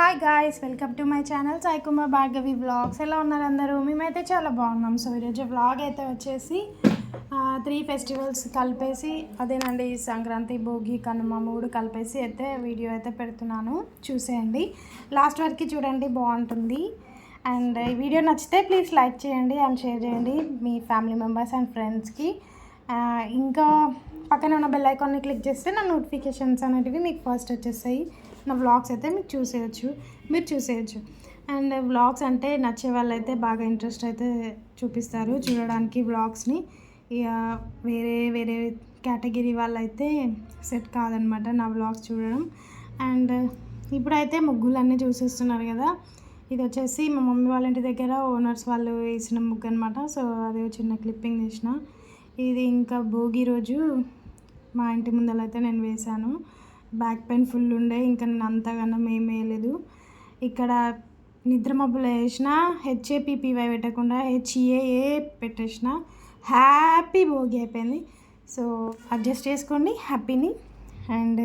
Hi guys welcome to my channel Saikumar Bhargavi vlogs ఎలా ఉన్నారు అందరూ? మేమైతే చాలా బాగున్నాం. సో ఈరోజు వ్లాగ్ అయితే వచ్చేసి త్రీ ఫెస్టివల్స్ కలిపేసి అదేనండి సంక్రాంతి భోగి కనుమ మూడు కలిపేసి అయితే వీడియో అయితే పెడుతున్నాను. చూసేయండి. లాస్ట్ వరకు చూడండి బాగుంటుంది. అండ్ ఈ వీడియో నచ్చితే ప్లీజ్ లైక్ చేయండి అండ్ షేర్ చేయండి మీ ఫ్యామిలీ మెంబర్స్ అండ్ ఫ్రెండ్స్కి ఇంకా పక్కన ఉన్న బెల్ ఐకాన్ని క్లిక్ చేస్తే నా నోటిఫికేషన్స్ అనేటివి మీకు ఫస్ట్ వచ్చేస్తాయి. నా వ్లాగ్స్ అయితే మీరు చూసేయచ్చు మీరు చూసేయచ్చు. అండ్ వ్లాగ్స్ అంటే నచ్చే వాళ్ళైతే బాగా ఇంట్రెస్ట్ అయితే చూపిస్తారు చూడడానికి వ్లాగ్స్ని. ఇక వేరే వేరే కేటగిరీ వాళ్ళైతే సెట్ కాదనమాట నా వ్లాగ్స్ చూడడం. అండ్ ఇప్పుడైతే ముగ్గులన్నీ చూసేస్తున్నారు కదా ఇది వచ్చేసి మా మమ్మీ వాళ్ళ ఇంటి దగ్గర ఓనర్స్ వాళ్ళు వేసిన ముగ్గు అనమాట సో అదే చిన్న క్లిప్పింగ్ తీసిన ఇది ఇంకా భోగి రోజు మా ఇంటి ముందలైతే నేను వేశాను. బ్యాక్ పెయిన్ ఫుల్ ఉండే ఇంకా నేను అంతగానం ఏం వేయలేదు. ఇక్కడ నిద్ర మబ్బులు వేసిన హెచ్ఏపిపివై పెట్టకుండా హెచ్ఏఏ పెట్టేసిన హ్యాపీ భోగి అయిపోయింది. సో అడ్జస్ట్ చేసుకోండి హ్యాపీని. అండ్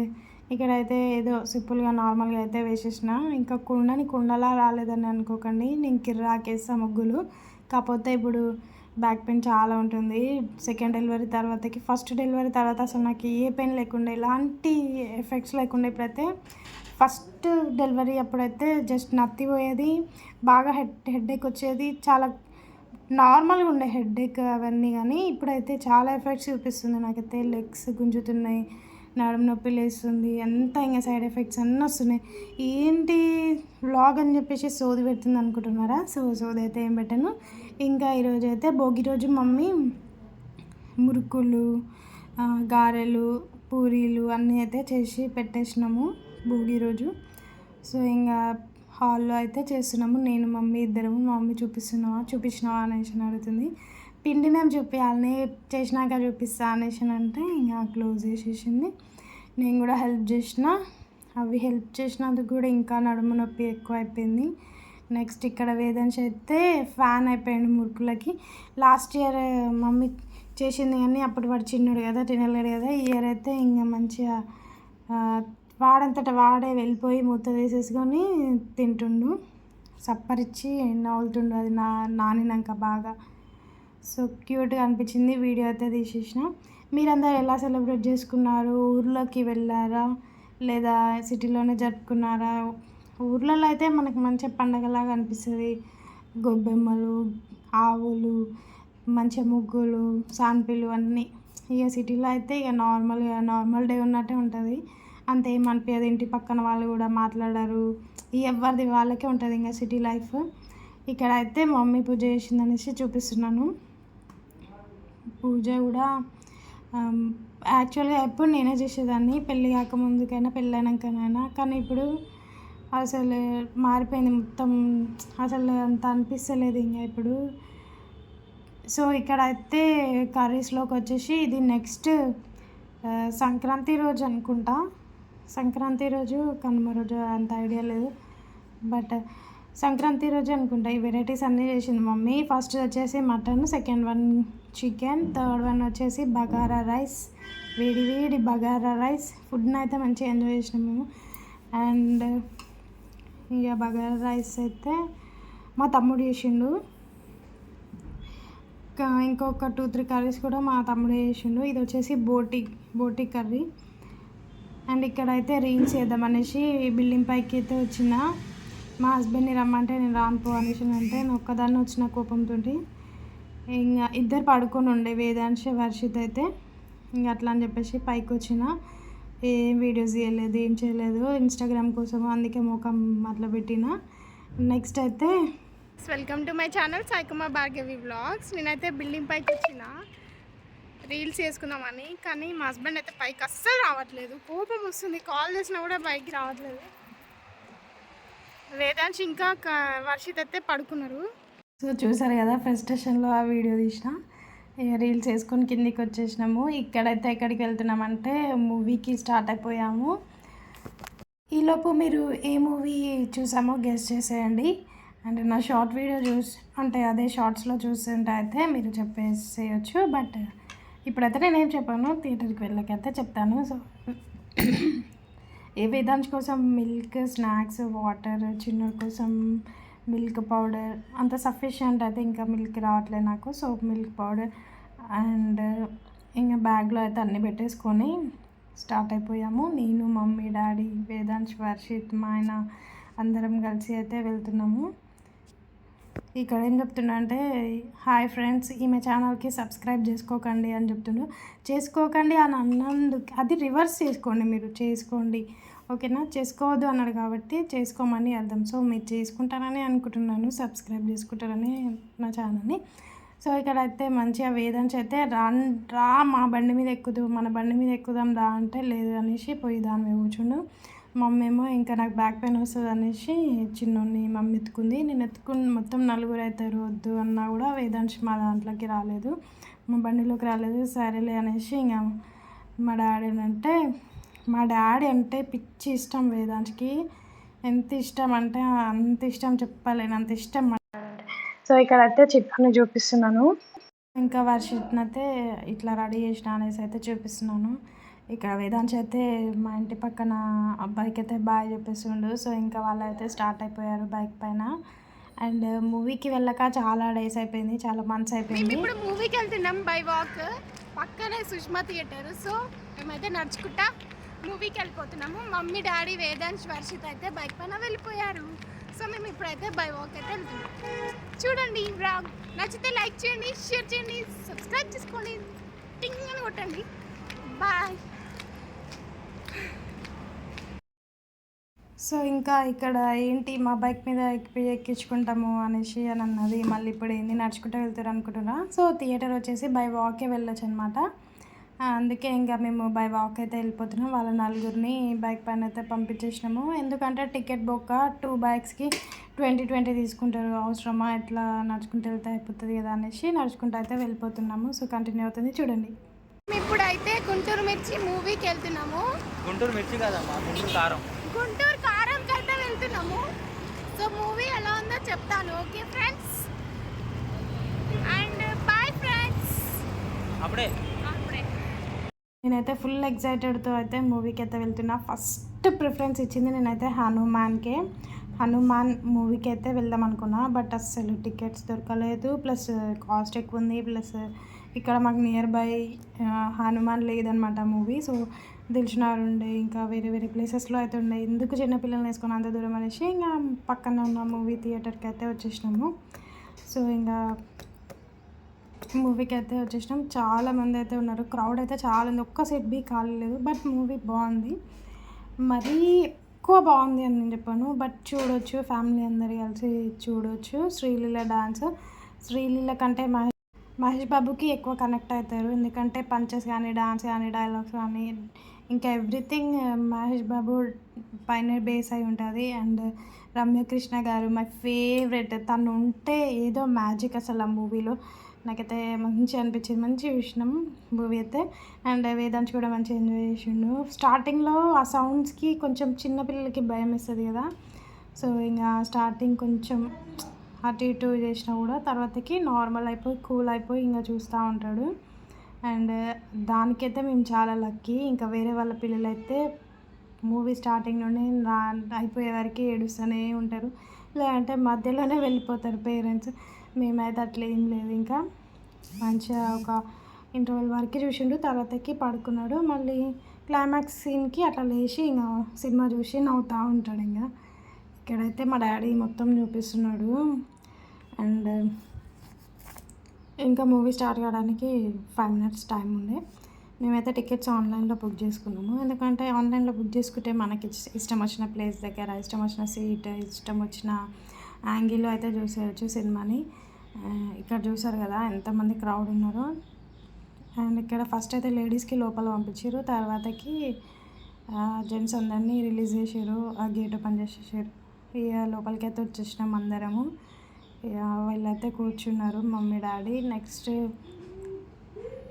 ఇక్కడైతే ఏదో సింపుల్గా నార్మల్గా అయితే వేసేసిన. ఇంకా కుండని కుండలా రాలేదని అనుకోకండి. నేను కిర్రాకేస్తా ముగ్గులు. కాకపోతే ఇప్పుడు బ్యాక్ పెయిన్ చాలా ఉంటుంది. సెకండ్ డెలివరీ తర్వాతకి ఫస్ట్ డెలివరీ తర్వాత అసలు నాకు ఏ పెయిన్ లేకుండా ఎలాంటి ఎఫెక్ట్స్ లేకుండా ఇప్పుడైతే ఫస్ట్ డెలివరీ అప్పుడైతే జస్ట్ నత్తి పోయేది బాగా హెడ్ హెడ్ఏక్ వచ్చేది చాలా నార్మల్గా ఉండే హెడ్ఏక్ అవన్నీ కానీ ఇప్పుడైతే చాలా ఎఫెక్ట్స్ చూపిస్తుంది. నాకైతే లెగ్స్ గుంజుతున్నాయి నడుము నొప్పి లేస్తుంది అంతా ఇంకా సైడ్ ఎఫెక్ట్స్ అన్నీ వస్తున్నాయి. ఏంటి వ్లాగ్ అని చెప్పేసి సోది పెడుతుంది అనుకుంటున్నారా? సో సోది అయితే ఏం పెట్టాను? ఇంకా ఈరోజు అయితే భోగి రోజు మమ్మీ మురుకులు గారెలు పూరీలు అన్నీ అయితే చేసి పెట్టేసినాము భోగి రోజు. సో ఇంకా హాల్లో అయితే చేస్తున్నాము. నేను మమ్మీ ఇద్దరము మా మమ్మీ చూపిస్తున్నావా చూపించినావా అనేసి అడుగుతుంది. పిండినేం చూపించాలని చేసినాక చూపిస్తా అనేసి అంటే ఇంకా క్లోజ్ చేసేసింది. నేను కూడా హెల్ప్ చేసిన. అవి హెల్ప్ చేసినందుకు కూడా ఇంకా నడుము నొప్పి ఎక్కువ అయిపోయింది నెక్స్ట్ ఇక్కడ వేదన్స్ అయితే ఫ్యాన్ అయిపోయింది మురుకులకి. లాస్ట్ ఇయర్ uh, మమ్మీ చేసింది కానీ అప్పుడు వాడు చిన్నడు కదా తినలేడు కదా. ఈ ఇయర్ అయితే ఇంకా మంచిగా వాడంతట వాడే వెళ్ళిపోయి మూత వేసేసుకొని తింటుండు. సప్పరిచ్చి నవ్వులుతుండు అది నా నానినాక బాగా. సో క్యూట్గా అనిపించింది. వీడియో అయితే తీసేసిన. మీరందరూ ఎలా సెలబ్రేట్ చేసుకున్నారు? ఊర్లోకి వెళ్ళారా? లేదా సిటీలోనే జరుపుకున్నారా? ఊర్లలో అయితే మనకు మంచి పండగలాగా అనిపిస్తుంది. గొబ్బెమ్మలు ఆవులు మంచి ముగ్గులు సాన్పిలు అన్నీ. ఇక సిటీలో అయితే ఇక నార్మల్గా నార్మల్ డే ఉన్నట్టే ఉంటుంది. అంత ఏం అనిపించదు ఇంటి పక్కన వాళ్ళు కూడా మాట్లాడరు. ఎవరిది వాళ్ళకే ఉంటుంది ఇంకా సిటీ లైఫ్. ఇక్కడ అయితే మమ్మీ పూజ చేసిందనేసి చూపిస్తున్నాను. పూజ కూడా యాక్చువల్గా ఎప్పుడు నేనే చేసేదాన్ని. పెళ్ళి కాకముందుకైనా పెళ్ళైనాకనైనా. కానీ ఇప్పుడు అసలు మారిపోయింది మొత్తం. అసలు అంత అనిపిస్తలేదు ఇంకా ఇప్పుడు. సో ఇక్కడ అయితే కర్రీస్లోకి వచ్చేసి ఇది నెక్స్ట్ సంక్రాంతి రోజు అనుకుంటా. సంక్రాంతి రోజు కనుమ రోజు అంత ఐడియా లేదు. బట్ సంక్రాంతి రోజు అనుకుంటా. ఈ వెరైటీస్ అన్నీ చేసింది మమ్మీ. ఫస్ట్ వచ్చేసి mutton second one chicken third one వచ్చేసి బగారా రైస్. వేడి వేడి బగారా రైస్. ఫుడ్ని అయితే మంచిగా ఎంజాయ్ చేసినాము. అండ్ ఇక బగారా రైస్ అయితే మా తమ్ముడు చేసిండు. ఇంకొక టూ త్రీ కర్రీస్ కూడా మా తమ్ముడు చేసిండు. ఇది వచ్చేసి బోటి బోటి కర్రీ. అండ్ ఇక్కడైతే రీల్స్ చేద్దామనేసి బిల్డింగ్ పైకి అయితే వచ్చిన. మా హస్బెండ్ని రమ్మంటే నేను రాను పో అనేసి అంటే నేను ఒక్కదాన్ని వచ్చిన కోపంతో ఇంకా ఇద్దరు పడుకొని ఉండే వేదాంశ వర్షిత్ అయితే. ఇంకా అట్లా అని చెప్పేసి పైకి వచ్చిన. ఏం వీడియోస్ చేయలేదు ఏం చేయలేదు. ఇన్స్టాగ్రామ్ కోసం అందుకే ముఖం అట్లా పెట్టిన. నెక్స్ట్ అయితే welcome to my channel Saikumar Bhargavi vlogs నేనైతే బిల్డింగ్ పైకి వచ్చిన. రీల్స్ చేసుకుందామని కానీ మా హస్బెండ్ అయితే పైకి అస్సలు రావట్లేదు. కోపం వస్తుంది. కాల్ చేసినా కూడా పైకి రావట్లేదు. వేదాంశ్ ఇంకా వర్షిత్ అయితే పడుకున్నారు. సో చూసారు కదా ఫ్రస్ట్రేషన్లో ఆ వీడియో తీసిన. రీల్స్ వేసుకొని కిందికి వచ్చేసినాము. ఇక్కడైతే ఎక్కడికి వెళ్తున్నామంటే మూవీకి స్టార్ట్ అయిపోయాము. ఈలోపు మీరు ఏ మూవీ చూసామో గెస్ట్ చేసేయండి. అంటే నా షార్ట్ వీడియో చూసి అంటే అదే షార్ట్స్లో చూస్తుంటే అయితే మీరు చెప్పేసేయచ్చు. బట్ ఇప్పుడైతే నేనేం చెప్పాను? థియేటర్కి వెళ్ళకైతే చెప్తాను. సో ఏ వేదాంశ్ కోసం మిల్క్ స్నాక్స్ వాటర్ చిన్న కోసం మిల్క్ పౌడర్ అంత సఫిషియంట్ అయితే ఇంకా మిల్క్ రావట్లేదు నాకు. సో మిల్క్ పౌడర్ అండ్ ఇంకా బ్యాగ్లో అయితే అన్నీ పెట్టేసుకొని స్టార్ట్ అయిపోయాము. నేను మమ్మీ డాడీ వేదాంశ్ వర్షిత్ మా ఆయన అందరం కలిసి అయితే వెళ్తున్నాము. ఇక్కడ ఏం చెప్తున్నా అంటే హాయ్ ఫ్రెండ్స్ ఈమె ఛానల్కి సబ్స్క్రైబ్ చేసుకోకండి అని చెప్తుండ్రు చేసుకోకండి అని అన్నందుకు అది రివర్స్ చేసుకోండి మీరు చేసుకోండి ఓకేనా? చేసుకోవద్దు అన్నాడు కాబట్టి చేసుకోమని అర్థం. సో మీరు చేసుకుంటారని అనుకుంటున్నాను సబ్స్క్రైబ్ చేసుకుంటారని నా ఛానల్ని. సో ఇక్కడ అయితే మంచిగా వేదాంశ అయితే రా రా మా బండి మీద ఎక్కుదు మన బండి మీద ఎక్కుదాం రా అంటే లేదు అనేసి పోయి దాని మీద కూర్చుండు. మమ్మీ ఏమో ఇంకా నాకు బ్యాక్ పెయిన్ వస్తుంది అనేసి చిన్నోని మమ్మీ ఎత్తుకుంది నేను ఎత్తుకుని మొత్తం నలుగురు అవుతారు వద్దు అన్నా కూడా వేదాంశ్ మా దాంట్లోకి రాలేదు. మా బండిలోకి రాలేదు సరేలే అనేసి ఇంకా మా డాడీ అంటే మా డాడీ అంటే పిచ్చి ఇష్టం వేదాంశ్కి. ఎంత ఇష్టం అంటే అంత ఇష్టం చెప్పలేను అంత ఇష్టం మా డాడీ. సో ఇక్కడ అయితే చిట్కాని చూపిస్తున్నాను. ఇంకా వర్షిత్ని అయితే ఇట్లా రెడీ చేసిన అనేసి అయితే చూపిస్తున్నాను. ఇక్కడ వేదాంశ్ అయితే మా ఇంటి పక్కన అబ్బాయికి అయితే బాయ్ చెప్పేస్తుండు సో ఇంకా వాళ్ళు అయితే స్టార్ట్ అయిపోయారు బైక్ పైన. అండ్ మూవీకి వెళ్ళక చాలా డేస్ అయిపోయింది చాలా మంత్స్ అయిపోయింది. ఇప్పుడు మూవీకి వెళ్తున్నాం బై వాక్ పక్కనే సుష్మా థియేటర్. సో మేమైతే నడుచుకుంటా మూవీకి వెళ్ళిపోతున్నాము. మమ్మీ డాడీ వేదాంశ్ వర్షిత్ అయితే బైక్ పైన వెళ్ళిపోయారు. సో మేము ఇప్పుడైతే బై వాక్ అయితే వెళ్తున్నాం. చూడండి బ్లాగ్ నచ్చితే లైక్ చేయండి షేర్ చేయండి సబ్స్క్రైబ్ చేసుకోండి. టింగ్ అని కొట్టండి. బాయ్ సో ఇంకా ఇక్కడ ఏంటి మా బైక్ మీద ఎక్కి ఎక్కించుకుంటాము అనేసి అని అన్నది మళ్ళీ ఇప్పుడు ఏంది నడుచుకుంటూ వెళ్తారు అనుకుంటున్నా. సో థియేటర్ వచ్చేసి బై వాకే వెళ్ళొచ్చు అనమాట అందుకే ఇంకా మేము బై వాక్ అయితే వెళ్ళిపోతున్నాం. వాళ్ళ నలుగురిని బైక్ పైన అయితే పంపించేసినాము. ఎందుకంటే టికెట్ బొక్క టూ బైక్స్కి ట్వంటీ ట్వంటీ తీసుకుంటారు. అవసరమా? ఎట్లా నడుచుకుంటూ వెళ్తే అయిపోతుంది కదా అనేసి నడుచుకుంటూ అయితే వెళ్ళిపోతున్నాము. సో కంటిన్యూ అవుతుంది. చూడండి. మేము ఇప్పుడైతే గుంటూరు మిర్చి మూవీకి వెళ్తున్నాము. గుంటూరు మిర్చి కాదమ్మా గుంటూరు కారం. వెళ్తున్నాము సో మూవీ ఎలా ఉందో చెప్తాను. Okay friends and bye friends అప్పుడే. అప్పుడే. నేనైతే ఫుల్ ఎగ్జైటెడ్తో అయితే మూవీకి అయితే వెళ్తున్నా. ఫస్ట్ ప్రిఫరెన్స్ ఇచ్చింది నేనైతే హనుమాన్కే. హనుమాన్ మూవీకి అయితే వెళ్దాం అనుకున్నా బట్ అస్సలు టికెట్స్ దొరకలేదు. ప్లస్ కాస్ట్ ఎక్కువ ఉంది. ప్లస్ ఇక్కడ మాకు నియర్ బై హనుమాన్ లేదనమాట మూవీ సో దిల్షునార్ ఉండే ఇంకా వేరే వేరే ప్లేసెస్లో అయితే ఉండే. ఎందుకు చిన్నపిల్లల్ని వేసుకొని అంత దూరం అనేసి ఇంకా పక్కన ఉన్న మూవీ థియేటర్కి అయితే వచ్చేసినాము. సో ఇంకా మూవీకి అయితే వచ్చేసినాం. చాలా మంది అయితే ఉన్నారు. క్రౌడ్ అయితే చాలా ఉంది. ఒక్క సెట్ బీ కాలేదు బట్ మూవీ బాగుంది. మరీ ఎక్కువ బాగుంది అని నేను చెప్పాను. బట్ చూడొచ్చు. ఫ్యామిలీ అందరు కలిసి చూడొచ్చు. శ్రీలీల డాన్స్ శ్రీలీల కంటే మహేష్ మహేష్ బాబుకి ఎక్కువ కనెక్ట్ అవుతారు. ఎందుకంటే పంచెస్ కానీ డాన్స్ కానీ డైలాగ్స్ కానీ ఇంకా ఎవ్రీథింగ్ మహేష్ బాబు పైన బేస్ అయి ఉంటుంది. అండ్ రమ్యకృష్ణ గారు మై ఫేవరెట్. తను ఉంటే ఏదో మ్యాజిక్ అసలు ఆ మూవీలో. నాకైతే మంచి అనిపించింది. మంచి విషయం మూవీ అయితే. అండ్ వేదాంత్ కూడా మంచి ఎంజాయ్ చేసిండు. స్టార్టింగ్లో ఆ సౌండ్స్కి కొంచెం చిన్నపిల్లలకి భయం వేస్తుంది కదా. సో ఇంకా స్టార్టింగ్ కొంచెం అటు ఇటు చేసినా కూడా తర్వాతకి నార్మల్ అయిపోయి కూల్ అయిపోయి ఇంకా చూస్తూ ఉంటాడు. అండ్ దానికైతే మేము చాలా లక్కీ. ఇంకా వేరే వాళ్ళ పిల్లలు అయితే మూవీ స్టార్టింగ్ నుండి రా అయిపోయే వరకు ఏడుస్తూనే ఉంటారు. లేదంటే మధ్యలోనే వెళ్ళిపోతారు పేరెంట్స్. మేమైతే అట్లా ఏం లేదు. ఇంకా మంచిగా ఒక ఇంటర్వెల్ వరకు చూసిండు. తర్వాతకి పడుకున్నాడు. మళ్ళీ క్లైమాక్స్ సీన్కి అట్లా లేచి ఇంకా సినిమా చూసి నవ్వుతూ ఉంటాడు ఇంకా. ఇక్కడైతే మా డాడీ మొత్తం చూపిస్తున్నాడు. అండ్ ఇంకా మూవీ స్టార్ట్ కావడానికి ఫైవ్ మినిట్స్ టైం ఉండే. మేమైతే టికెట్స్ ఆన్లైన్లో బుక్ చేసుకున్నాము. ఎందుకంటే ఆన్లైన్లో బుక్ చేసుకుంటే మనకి ఇష్టం వచ్చిన ప్లేస్ దగ్గర ఇష్టం వచ్చిన సీట్ ఇష్టం వచ్చిన యాంగిల్లో అయితే చూసేయచ్చు సినిమాని. ఇక్కడ చూసారు కదా ఎంతమంది క్రౌడ్ ఉన్నారో. అండ్ ఇక్కడ ఫస్ట్ అయితే లేడీస్కి లోపల పంపించారు. తర్వాతకి జెంట్స్ అందరినీ రిలీజ్ చేసారు ఆ గేట్ ఓపెన్ చేసేసారు. ఇక లోపలికి అయితే వచ్చేసినాం అందరము. వీళ్ళైతే కూర్చున్నారు మమ్మీ డాడీ. నెక్స్ట్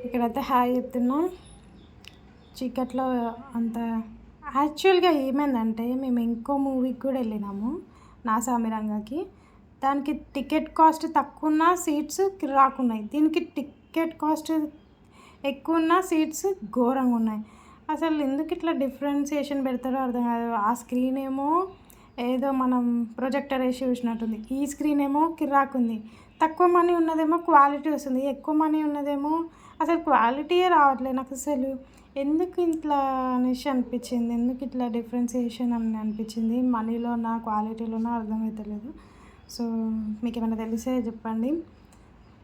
ఇక్కడైతే హాయ్ చెప్తున్నాం. చీకట్లో అంత యాక్చువల్గా ఏమైందంటే మేము ఇంకో మూవీకి కూడా వెళ్ళినాము నా సామిరంగకి దానికి టికెట్ కాస్ట్ తక్కువ ఉన్న సీట్స్ రాకున్నాయి. దీనికి టికెట్ కాస్ట్ ఎక్కువ ఉన్న సీట్స్ ఘోరంగా ఉన్నాయి. అసలు ఎందుకు ఇట్లా డిఫరెన్సియేషన్ పెడతారో అర్థం కాదు. ఆ స్క్రీన్ ఏమో ఏదో మనం ప్రొజెక్టర్ వేసి చూసినట్టుంది. ఈ స్క్రీన్ ఏమో కిరాకుంది తక్కువ మనీ ఉన్నదేమో క్వాలిటీ వస్తుంది. ఎక్కువ మనీ ఉన్నదేమో అసలు క్వాలిటీయే రావట్లేదు నాకు అసలు. ఎందుకు ఇట్లా అనేసి అనిపించింది? ఎందుకు ఇట్లా డిఫరెన్సియేషన్ అని అనిపించింది? మనీలోనా క్వాలిటీలోనా అర్థమవుతలేదు సో మీకు ఏమైనా తెలిసే చెప్పండి.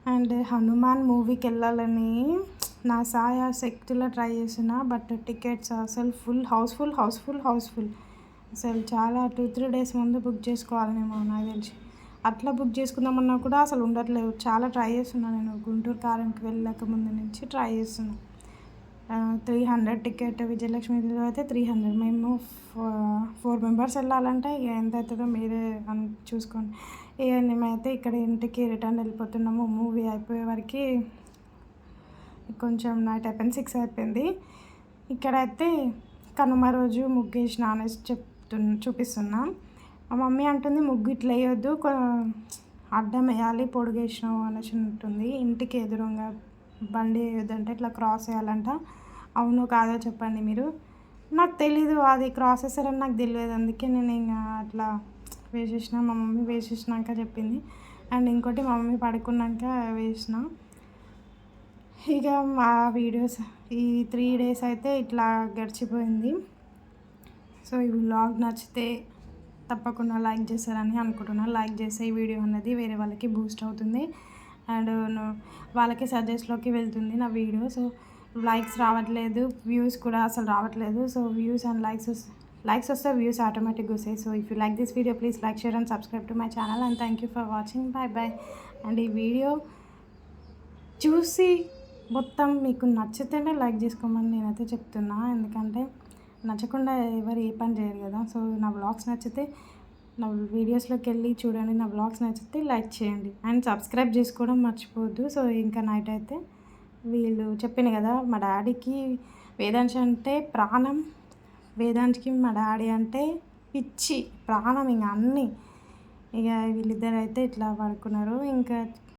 అండ్ హనుమాన్ మూవీకి వెళ్ళాలని నా సాయ శక్తిలో ట్రై చేసిన బట్ టికెట్స్ అసలు full house full house full house full అసలు చాలా టూ త్రీ డేస్ ముందు బుక్ చేసుకోవాలనేమో నాకు తెలిసి. అట్లా బుక్ చేసుకుందామన్నా కూడా అసలు ఉండట్లేదు. చాలా ట్రై చేస్తున్నాను నేను గుంటూరు కారంకి వెళ్ళక ముందు నుంచి ట్రై చేస్తున్నాను త్రీ హండ్రెడ్ టికెట్ విజయలక్ష్మిలో అయితే త్రీ హండ్రెడ్. మేము ఫోర్ మెంబర్స్ వెళ్ళాలంటే ఇక ఎంత అవుతుందో మీరే అని చూసుకోండి. ఇక మేమైతే ఇక్కడ ఇంటికి రిటర్న్ వెళ్ళిపోతున్నాము. మూవీ అయిపోయే వరకు కొంచెం నైట్ అయిపోయింది సిక్స్ అయిపోయింది. ఇక్కడైతే కనుమ రోజు ముగ్గేసి నానేసి చెప్ చెప్తు చూపిస్తున్నా. మా మమ్మీ అంటుంది ముగ్గు ఇట్లా వేయొద్దు అడ్డం వేయాలి పొడిగేసినావు అనేసి ఉంటుంది ఇంటికి ఎదురుగా బండి వేయొద్దంటే ఇట్లా క్రాస్ వేయాలంట. అవును కాదో చెప్పండి మీరు. నాకు తెలీదు అది క్రాస్ వేసారని నాకు తెలియదు అందుకే నేను ఇంకా అట్లా వేసేసిన మా మమ్మీ వేసేసినాక చెప్పింది. అండ్ ఇంకోటి మా మమ్మీ పడుకున్నాక వేసిన. ఇక మా వీడియోస్ ఈ త్రీ డేస్ అయితే ఇట్లా గడిచిపోయింది. సో ఈ వ్లాగ్ నచ్చితే తప్పకుండా లైక్ చేశారని అనుకుంటున్నాను లైక్ చేసే ఈ వీడియో అనేది వేరే వాళ్ళకి బూస్ట్ అవుతుంది. అండ్ వాళ్ళకి సజెస్ట్లోకి వెళ్తుంది నా వీడియో. సో లైక్స్ రావట్లేదు వ్యూస్ కూడా అసలు రావట్లేదు. So views and likes likes వస్తే వ్యూస్ ఆటోమేటిక్గా వస్తాయి. So if you like this video please like share and subscribe to my channel. And thank you for watching. Bye bye and ఈ video చూసి మొత్తం మీకు నచ్చితేనే లైక్ చేసుకోమని నేనైతే చెప్తున్నా. ఎందుకంటే నచ్చకుండా ఎవరు ఏ పని చేయరు కదా. సో నా బ్లాగ్స్ నచ్చితే నా వీడియోస్లోకి వెళ్ళి చూడండి. నా బ్లాగ్స్ నచ్చితే లైక్ చేయండి. అండ్ సబ్స్క్రైబ్ చేసుకోవడం మర్చిపోవద్దు. సో ఇంకా నైట్ అయితే వీళ్ళు చెప్పింది కదా మా డాడీకి వేదాంశ అంటే ప్రాణం. వేదాంశకి మా డాడీ అంటే పిచ్చి ప్రాణం. ఇంకా అన్నీ. ఇక వీళ్ళిద్దరు అయితే ఇట్లా పడుకున్నారు. ఇంకా